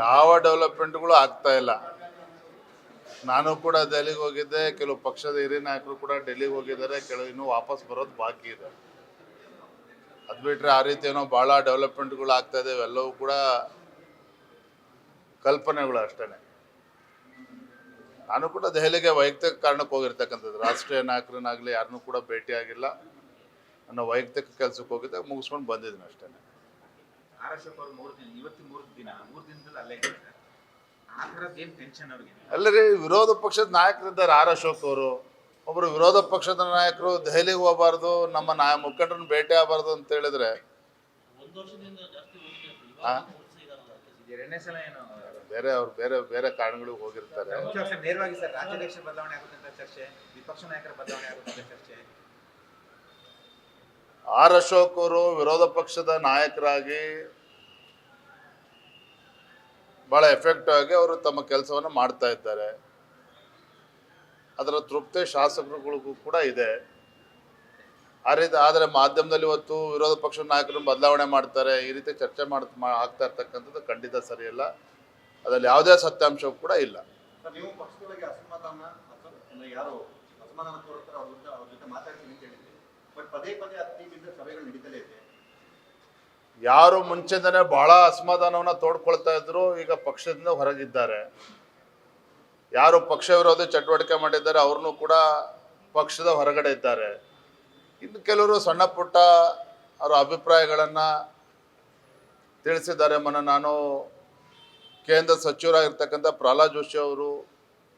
ಯಾವ ಡೆವಲಪ್ಮೆಂಟ್ಗಳು ಆಗ್ತಾ ಇಲ್ಲ. ನಾನು ಕೂಡ ದೆಹಲಿಗೆ ಹೋಗಿದ್ದೆ, ಕೆಲವು ಪಕ್ಷದ ಹಿರಿಯ ನಾಯಕರು ಕೂಡ ಡೆಲ್ಲಿಗೆ ಹೋಗಿದ್ದಾರೆ, ಕೆಲವು ಇನ್ನೂ ವಾಪಸ್ ಬರೋದು ಬಾಕಿ ಇದೆ. ಅದು ಬಿಟ್ಟರೆ ಆ ರೀತಿ ಏನೋ ಭಾಳ ಡೆವಲಪ್ಮೆಂಟ್ಗಳು ಆಗ್ತಾ ಇದೆ ಇವೆಲ್ಲವೂ ಕೂಡ ಕಲ್ಪನೆಗಳು ಅಷ್ಟೇ ನಾನು ಕೂಡ ದೆಹಲಿಗೆ ವೈಯಕ್ತಿಕ ಕಾರಣಕ್ಕೆ ಹೋಗಿರ್ತಕ್ಕಂಥದ್ದು. ರಾಷ್ಟ್ರೀಯ ನಾಯಕರನ್ನಾಗಲಿ ಯಾರನ್ನೂ ಕೂಡ ಭೇಟಿಯಾಗಿಲ್ಲ. ನನ್ನ ವೈಯಕ್ತಿಕ ಕೆಲಸಕ್ಕೆ ಹೋಗಿದ್ದಾಗ ಮುಗಿಸ್ಕೊಂಡು ಬಂದಿದ್ದೀನಿ ಅಷ್ಟೇ ಆರ್ ಅಶೋಕ್ ಅವ್ರು ಮೂರು ದಿನ ಇವತ್ತು ಮೂರು ದಿನ ಮೂರು ದಿನದಲ್ಲಿ ಅಲ್ಲೇ ಇದ್ದಾರೆ. ಆ ಥರದ್ದು ಏನು ಟೆನ್ಷನ್ ಅವ್ರಿಗೆ? ಅಲ್ಲರಿ ವಿರೋಧ ಪಕ್ಷದ ನಾಯಕರಿದ್ದಾರೆ ಆರ್ ಅಶೋಕ್ ಅವರು. ಒಬ್ಬರು ವಿರೋಧ ಪಕ್ಷದ ನಾಯಕರು ದೆಹಲಿಗೆ ಹೋಗಬಾರ್ದು ನಮ್ಮ ನಾಯ ಮುಖಂಡರನ್ನ ಭೇಟಿ ಆಗಬಾರ್ದು ಅಂತ ಹೇಳಿದ್ರೆ. ಎರಡನೇ ಸಲ ಏನು? ಬೇರೆ ಅವ್ರು ಬೇರೆ ಬೇರೆ ಕಾರಣಗಳಿಗೆ ಹೋಗಿರ್ತಾರೆ. ನೇರವಾಗಿ ಸರ್ ರಾಜ್ಯಾಧ್ಯಕ್ಷ ಬದಲಾವಣೆ ಆಗುತ್ತೆ ಅಂತ ಚರ್ಚೆ ವಿಪಕ್ಷ ನಾಯಕರ ಬದಲಾವಣೆ ಆಗುತ್ತೆ ಅಂತ ಚರ್ಚೆ. ಆರ್ ಅಶೋಕ್ ಅವರು ವಿರೋಧ ಪಕ್ಷದ ನಾಯಕರಾಗಿ ಬಹಳ ಎಫೆಕ್ಟ್ ಆಗಿ ಅವರು ತಮ್ಮ ಕೆಲಸವನ್ನು ಮಾಡ್ತಾ ಇದ್ದಾರೆ. ಅದರ ತೃಪ್ತಿ ಶಾಸಕರುಗಳಿಗೂ ಕೂಡ ಇದೆ. ಆ ರೀತಿ ಆದರೆ ಮಾಧ್ಯಮದಲ್ಲಿ ಇವತ್ತು ವಿರೋಧ ಪಕ್ಷದ ನಾಯಕರನ್ನು ಬದಲಾವಣೆ ಮಾಡ್ತಾರೆ, ಈ ರೀತಿ ಚರ್ಚೆ ಮಾಡ್ ಆಗ್ತಾ ಇರ್ತಕ್ಕಂಥದ್ದು ಖಂಡಿತ ಸರಿಯಲ್ಲ. ಅದರಲ್ಲಿ ಯಾವುದೇ ಸತ್ಯಾಂಶ ಕೂಡ ಇಲ್ಲ. ನೀವು ಪಕ್ಷದೊಳಗೆ ಅಸಮಾಧಾನ ಯಾರು ಅಸಮಾಧಾನ ತೋರಿಸ್ತಾರೆ ಜೊತೆ ಮಾತಾಡ್ತೀನಿ ಅಂತ ಯಾರು ಮುಂಚೆಂದನೆ ಬಹಳ ಅಸಮಾಧಾನವನ್ನ ತೋಡ್ಕೊಳ್ತಾ ಇದ್ರು, ಈಗ ಪಕ್ಷದಿಂದ ಹೊರಗಿದ್ದಾರೆ. ಯಾರು ಪಕ್ಷ ವಿರೋಧಿ ಚಟುವಟಿಕೆ ಮಾಡಿದ್ದಾರೆ, ಅವ್ರನ್ನೂ ಕೂಡ ಪಕ್ಷದ ಹೊರಗಡೆ ಇದ್ದಾರೆ. ಇನ್ನು ಕೆಲವರು ಸಣ್ಣ ಪುಟ್ಟ ಅವರ ಅಭಿಪ್ರಾಯಗಳನ್ನ ತಿಳಿಸಿದ್ದಾರೆ. ಮನ ನಾನು ಕೇಂದ್ರ ಸಚಿವರಾಗಿರ್ತಕ್ಕಂಥ ಪ್ರಹ್ಲಾದ್ ಜೋಶಿ ಅವರು,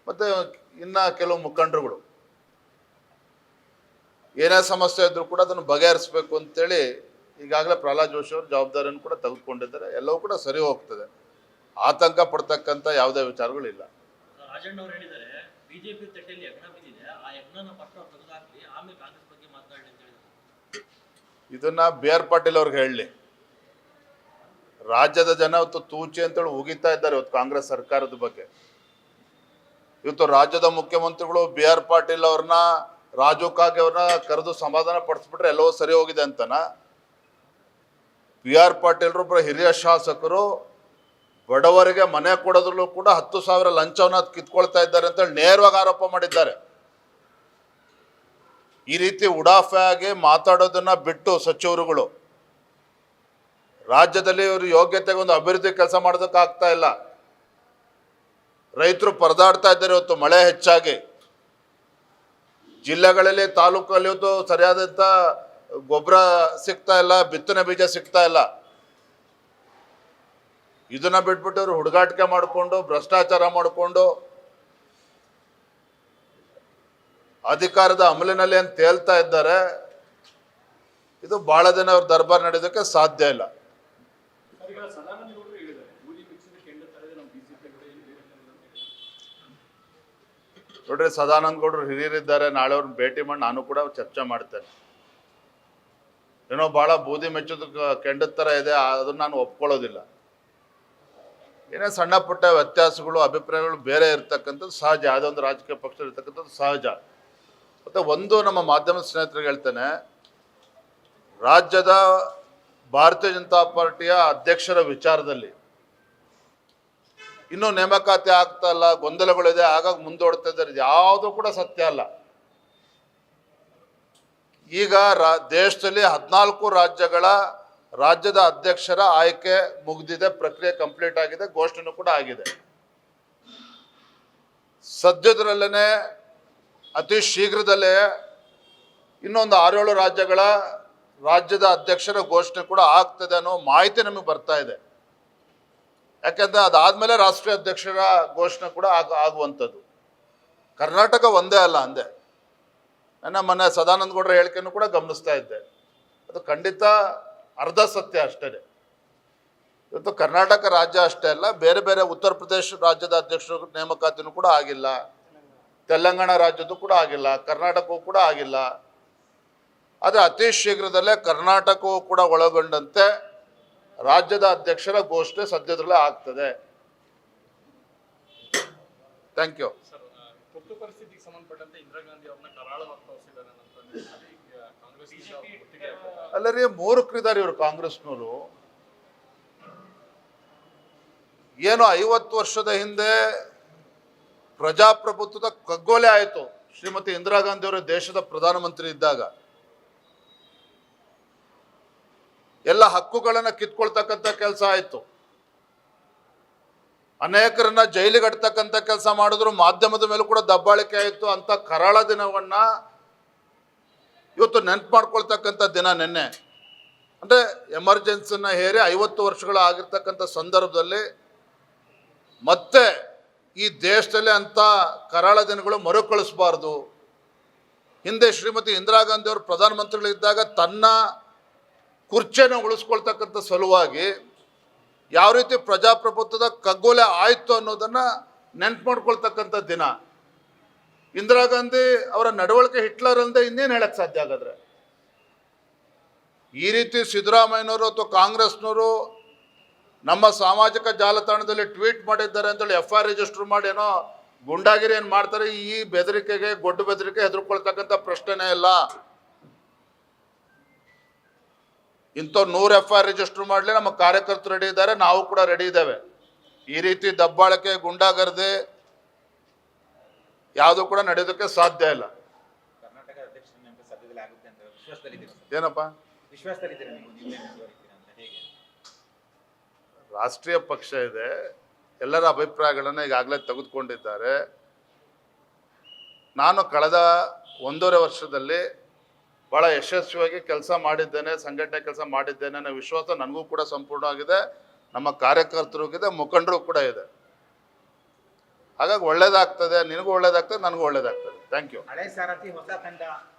ಮತ್ತು ಇನ್ನ ಕೆಲವು ಮುಖಂಡರುಗಳು. ಏನೇ ಸಮಸ್ಯೆ ಇದ್ರೂ ಕೂಡ ಅದನ್ನು ಬಗೆಹರಿಸಬೇಕು ಅಂತೇಳಿ ಈಗಾಗಲೇ ಪ್ರಹ್ಲಾದ್ ಜೋಶಿ ಅವರು ಜವಾಬ್ದಾರಿಯನ್ನು ಕೂಡ ತೆಗೆದುಕೊಂಡಿದ್ದಾರೆ. ಎಲ್ಲವೂ ಕೂಡ ಸರಿ ಹೋಗ್ತದೆ. ಆತಂಕ ಪಡ್ತಕ್ಕಂಥ ಯಾವುದೇ ವಿಚಾರಗಳಿಲ್ಲ. ಇದನ್ನ ಬಿ ಆರ್ ಪಾಟೀಲ್ ಅವ್ರಿಗೆ ಹೇಳಲಿ. ರಾಜ್ಯದ ಜನ ಇವತ್ತು ತೂಚಿ ಅಂತೇಳಿ ಉಗಿತಾ ಇದ್ದಾರೆ ಇವತ್ತು ಕಾಂಗ್ರೆಸ್ ಸರ್ಕಾರದ ಬಗ್ಗೆ. ಇವತ್ತು ರಾಜ್ಯದ ಮುಖ್ಯಮಂತ್ರಿಗಳು ಬಿ ಆರ್ ಪಾಟೀಲ್ ಅವ್ರನ್ನ ರಾಜು ಕಾಗೆ ಅವ್ರನ್ನ ಕರೆದು ಸಮಾಧಾನ ಪಡಿಸ್ಬಿಟ್ರೆ ಎಲ್ಲವೂ ಸರಿ ಹೋಗಿದೆ ಅಂತನ. ವಿ ಆರ್ ಪಾಟೀಲ್ರು ಒಬ್ಬರು ಹಿರಿಯ ಶಾಸಕರು, ಬಡವರಿಗೆ ಮನೆ ಕೊಡೋದ್ರಲ್ಲೂ ಕೂಡ ಹತ್ತು ಸಾವಿರ ಲಂಚವನ್ನ ಕಿತ್ಕೊಳ್ತಾ ಇದ್ದಾರೆ ಅಂತೇಳಿ ನೇರವಾಗಿ ಆರೋಪ ಮಾಡಿದ್ದಾರೆ. ಈ ರೀತಿ ಉಡಾಫೆ ಆಗಿ ಮಾತಾಡೋದನ್ನ ಬಿಟ್ಟು ಸಚಿವರುಗಳು. ರಾಜ್ಯದಲ್ಲಿ ಇವರು ಯೋಗ್ಯತೆಗೆ ಒಂದು ಅಭಿವೃದ್ಧಿ ಕೆಲಸ ಮಾಡೋದಕ್ಕಾಗ್ತಾ ಇಲ್ಲ. ರೈತರು ಪರದಾಡ್ತಾ ಇದ್ದಾರೆ ಇವತ್ತು ಮಳೆ ಹೆಚ್ಚಾಗಿ. ಜಿಲ್ಲೆಗಳಲ್ಲಿ ತಾಲೂಕಲ್ಲಿ ಇವತ್ತು ಸರಿಯಾದಂಥ ಗೊಬ್ಬರ ಸಿಗ್ತಾ ಇಲ್ಲ, ಬಿತ್ತನೆ ಬೀಜ ಸಿಗ್ತಾ ಇಲ್ಲ. ಇದನ್ನ ಬಿಟ್ಬಿಟ್ಟು ಅವರು ಹುಡುಗಾಟಿಕೆ ಮಾಡಿಕೊಂಡು, ಭ್ರಷ್ಟಾಚಾರ ಮಾಡಿಕೊಂಡು ಅಧಿಕಾರದ ಅಮಲಿನಲ್ಲಿ ಅಂತ ತೇಲ್ತಾ ಇದ್ದಾರೆ. ಇದು ಬಹಳ ದಿನ ಅವ್ರ ದರ್ಬಾರ್ ನಡೆಯೋದಕ್ಕೆ ಸಾಧ್ಯ ಇಲ್ಲ ಈಗ ಸದಾನಂದ ಗೌಡರು ಹೇಳಿದ್ದಾರೆ ಬೂದಿ ಮಿಕ್ಸಿದ ಕೆಂಡ ತರದೆ ನಮ್ಮ ಬಿಜೆಪಿ ಕೂಡ ಏನು ಬೇರೆ ನೋಡ್ರಿ ಸದಾನಂದ ಗೌಡರು ಹಿರಿಯರಿದ್ದಾರೆ, ನಾಳೆ ಅವ್ರನ್ನ ಭೇಟಿ ಮಾಡಿ ನಾನು ಕೂಡ ಚರ್ಚೆ ಮಾಡ್ತೇನೆ. ಏನೋ ಭಾಳ ಬೂದಿ ಮೆಚ್ಚೋದು ಕೆಂಡದ ಥರ ಇದೆ, ಅದನ್ನ ನಾನು ಒಪ್ಕೊಳ್ಳೋದಿಲ್ಲ. ಏನೇ ಸಣ್ಣ ಪುಟ್ಟ ವ್ಯತ್ಯಾಸಗಳು, ಅಭಿಪ್ರಾಯಗಳು ಬೇರೆ ಇರ್ತಕ್ಕಂಥದ್ದು ಸಹಜ ಯಾವುದೇ ಒಂದು ರಾಜಕೀಯ ಪಕ್ಷ ಇರ್ತಕ್ಕಂಥದ್ದು ಸಹಜ. ಮತ್ತು ಒಂದು ನಮ್ಮ ಮಾಧ್ಯಮ ಸ್ನೇಹಿತರಿಗೆ ಹೇಳ್ತೇನೆ, ರಾಜ್ಯದ ಭಾರತೀಯ ಜನತಾ ಪಾರ್ಟಿಯ ಅಧ್ಯಕ್ಷರ ವಿಚಾರದಲ್ಲಿ ಇನ್ನೂ ನೇಮಕಾತಿ ಆಗ್ತಾ ಇಲ್ಲ ಗೊಂದಲಗಳಿದೆ ಆಗಾಗ ಮುಂದೋಡ್ತಾ ಇದ್ದಾರೆ. ಯಾವುದು ಕೂಡ ಸತ್ಯ ಅಲ್ಲ. ಈಗ ರಾ, ದೇಶದಲ್ಲಿ ಹದಿನಾಲ್ಕು ರಾಜ್ಯಗಳ ರಾಜ್ಯದ ಅಧ್ಯಕ್ಷರ ಆಯ್ಕೆ ಮುಗಿದಿದೆ, ಪ್ರಕ್ರಿಯೆ ಕಂಪ್ಲೀಟ್ ಆಗಿದೆ ಘೋಷಣೆ ಕೂಡ ಆಗಿದೆ. ಸದ್ಯದರಲ್ಲೇ ಅತಿ ಶೀಘ್ರದಲ್ಲೇ ಇನ್ನೊಂದು ಆರೇಳು ರಾಜ್ಯಗಳ ರಾಜ್ಯದ ಅಧ್ಯಕ್ಷರ ಘೋಷಣೆ ಕೂಡ ಆಗ್ತದೆ ಅನ್ನೋ ಮಾಹಿತಿ ನಮಗೆ ಬರ್ತಾ ಇದೆ. ಯಾಕೆಂದ್ರೆ ಅದಾದಮೇಲೆ ರಾಷ್ಟ್ರೀಯ ಅಧ್ಯಕ್ಷರ ಘೋಷಣೆ ಕೂಡ ಆಗ ಆಗುವಂಥದ್ದು. ಕರ್ನಾಟಕ ಒಂದೇ ಅಲ್ಲ ಅಂದೆ. ನನ್ನ ಮೊನ್ನೆ ಸದಾನಂದ ಗೌಡರ ಹೇಳಿಕೆಯನ್ನು ಕೂಡ ಗಮನಿಸ್ತಾ ಇದ್ದೆ. ಅದು ಖಂಡಿತ ಅರ್ಧ ಸತ್ಯ ಅಷ್ಟೇ. ಇವತ್ತು ಕರ್ನಾಟಕ ರಾಜ್ಯ ಅಷ್ಟೇ ಅಲ್ಲ, ಬೇರೆ ಬೇರೆ ಉತ್ತರ ಪ್ರದೇಶ ರಾಜ್ಯದ ಅಧ್ಯಕ್ಷರ ನೇಮಕಾತಿನೂ ಕೂಡ ಆಗಿಲ್ಲ. ತೆಲಂಗಾಣ ರಾಜ್ಯದ್ದು ಕೂಡ ಆಗಿಲ್ಲ, ಕರ್ನಾಟಕವೂ ಕೂಡ ಆಗಿಲ್ಲ. ಆದರೆ ಅತಿ ಶೀಘ್ರದಲ್ಲೇ ಕರ್ನಾಟಕವೂ ಕೂಡ ಒಳಗೊಂಡಂತೆ ರಾಜ್ಯದ ಅಧ್ಯಕ್ಷರ ಘೋಷಣೆ ಸದ್ಯದಲ್ಲೇ ಆಗ್ತದೆ. ಥ್ಯಾಂಕ್ ಯು ಸರ್ ಆ, ತುರ್ತು ಪರಿಸ್ಥಿತಿಗೆ ಸಂಬಂಧಪಟ್ಟಂತೆ ಇಂದಿರಾ ಗಾಂಧಿ ಅವ್ರನ್ನ ಕರಾಳವಾಗಿ ತೋರಿಸಿದ್ದಾರೆ ಅಂತ ನಿಟ್ಟಿನಲ್ಲಿ ಈಗ ಕಾಂಗ್ರೆಸ್ ನೋರು ಆಗ್ತದೆ. ಅಲ್ಲರಿ ಮೂರ್ಖರಿದ್ದಾರೆ ಇವರು ಕಾಂಗ್ರೆಸ್ನವರು. ಏನು ಐವತ್ತು ವರ್ಷದ ಹಿಂದೆ ಪ್ರಜಾಪ್ರಭುತ್ವದ ಕಗ್ಗೋಲೆ ಆಯಿತು. ಶ್ರೀಮತಿ ಇಂದಿರಾ ಗಾಂಧಿ ಅವರು ದೇಶದ ಪ್ರಧಾನಮಂತ್ರಿ ಇದ್ದಾಗ. ಎಲ್ಲ ಹಕ್ಕುಗಳನ್ನು ಕಿತ್ಕೊಳ್ತಕ್ಕಂಥ ಕೆಲಸ ಆಯಿತು. ಅನೇಕರನ್ನ ಜೈಲಿಗೆ ಅಡ್ತಕ್ಕಂಥ ಕೆಲಸ ಮಾಡಿದ್ರು, ಮಾಧ್ಯಮದ ಮೇಲೂ ಕೂಡ ದಬ್ಬಾಳಿಕೆ ಆಯಿತು ಅಂತ ಕರಾಳ ದಿನವನ್ನ ಇವತ್ತು ನೆನ್ಪು ಮಾಡ್ಕೊಳ್ತಕ್ಕಂಥ ದಿನ ನಿನ್ನೆ. ಅಂದರೆ ಎಮರ್ಜೆನ್ಸಿನ ಹೇರಿ ಐವತ್ತು ವರ್ಷಗಳು ಆಗಿರ್ತಕ್ಕಂಥ ಸಂದರ್ಭದಲ್ಲಿ ಮತ್ತೆ ಈ ದೇಶದಲ್ಲಿ ಅಂಥ ಕರಾಳ ದಿನಗಳು ಮರುಕಳಿಸಬಾರ್ದು. ಹಿಂದೆ ಶ್ರೀಮತಿ ಇಂದಿರಾ ಗಾಂಧಿ ಅವರು ಪ್ರಧಾನಮಂತ್ರಿಗಳಿದ್ದಾಗ ತನ್ನ ಕುರ್ಚಿಯನ್ನು ಉಳಿಸ್ಕೊಳ್ತಕ್ಕಂಥ ಸಲುವಾಗಿ ಯಾವ ರೀತಿ ಪ್ರಜಾಪ್ರಭುತ್ವದ ಕಗ್ಗೊಲೆ ಆಯಿತು ಅನ್ನೋದನ್ನು ನೆನ್ಪು ಮಾಡ್ಕೊಳ್ತಕ್ಕಂಥ ದಿನ. ಇಂದಿರಾ ಗಾಂಧಿ ಅವರ ನಡವಳಿಕೆ ಹಿಟ್ಲರ್ ಅಂದೆ ಇನ್ನೇನು ಹೇಳಕ್ಕೆ ಸಾಧ್ಯ ಆಗಾದ್ರೆ ಈ ರೀತಿ ಸಿದ್ದರಾಮಯ್ಯನವರು ಅಥವಾ ಕಾಂಗ್ರೆಸ್ನವರು ನಮ್ಮ ಸಾಮಾಜಿಕ ಜಾಲತಾಣದಲ್ಲಿ ಟ್ವೀಟ್ ಮಾಡಿದ್ದಾರೆ ಅಂತೇಳಿ ಎಫ್ ಐ ರಿಜಿಸ್ಟರ್ ಮಾಡಿ ಏನೋ ಗುಂಡಾಗಿರಿ ಏನು ಮಾಡ್ತಾರೆ, ಈ ಬೆದರಿಕೆಗೆ, ಗೊಡ್ಡು ಬೆದರಿಕೆ ಹೆದರ್ಕೊಳ್ತಕ್ಕಂಥ ಪ್ರಶ್ನೆನೇ ಇಲ್ಲ. ಇಂಥವ್ರು ನೂರು ಎಫ್ ಐ ಆರ್ ರಿಜಿಸ್ಟರ್ ಮಾಡಲಿ ನಮ್ಮ ಕಾರ್ಯಕರ್ತರು ರೆಡಿ ಇದ್ದಾರೆ ನಾವು ಕೂಡ ರೆಡಿ ಇದ್ದೇವೆ. ಈ ರೀತಿ ದಬ್ಬಾಳಿಕೆ ಗುಂಡಾಗರದೆ ಯಾವುದು ಕೂಡ ನಡೆಯೋದಕ್ಕೆ ಸಾಧ್ಯ ಇಲ್ಲ. ಏನಪ್ಪ? ರಾಷ್ಟ್ರೀಯ ಪಕ್ಷ ಇದೆ ಎಲ್ಲರ ಅಭಿಪ್ರಾಯಗಳನ್ನು ಈಗಾಗಲೇ ತೆಗೆದುಕೊಂಡಿದ್ದಾರೆ. ನಾನು ಕಳೆದ ಒಂದೂವರೆ ವರ್ಷದಲ್ಲಿ ಭಾಳ ಯಶಸ್ವಿಯಾಗಿ ಕೆಲಸ ಮಾಡಿದ್ದೇನೆ, ಸಂಘಟನೆ ಕೆಲಸ ಮಾಡಿದ್ದೇನೆ ಅನ್ನೋ ವಿಶ್ವಾಸ ನನಗೂ ಕೂಡ ಸಂಪೂರ್ಣವಾಗಿದೆ ನಮ್ಮ ಕಾರ್ಯಕರ್ತರಿಗಿದೆ ಮುಖಂಡರು ಕೂಡ ಇದೆ. ಹಾಗಾಗಿ ಒಳ್ಳೇದಾಗ್ತದೆ, ನಿನಗೂ ಒಳ್ಳೇದಾಗ್ತದೆ, ನನಗೂ ಒಳ್ಳೇದಾಗ್ತದೆ. ಥ್ಯಾಂಕ್ ಯು ಹಳೆ ಸಾರಥಿ ಹೊಸ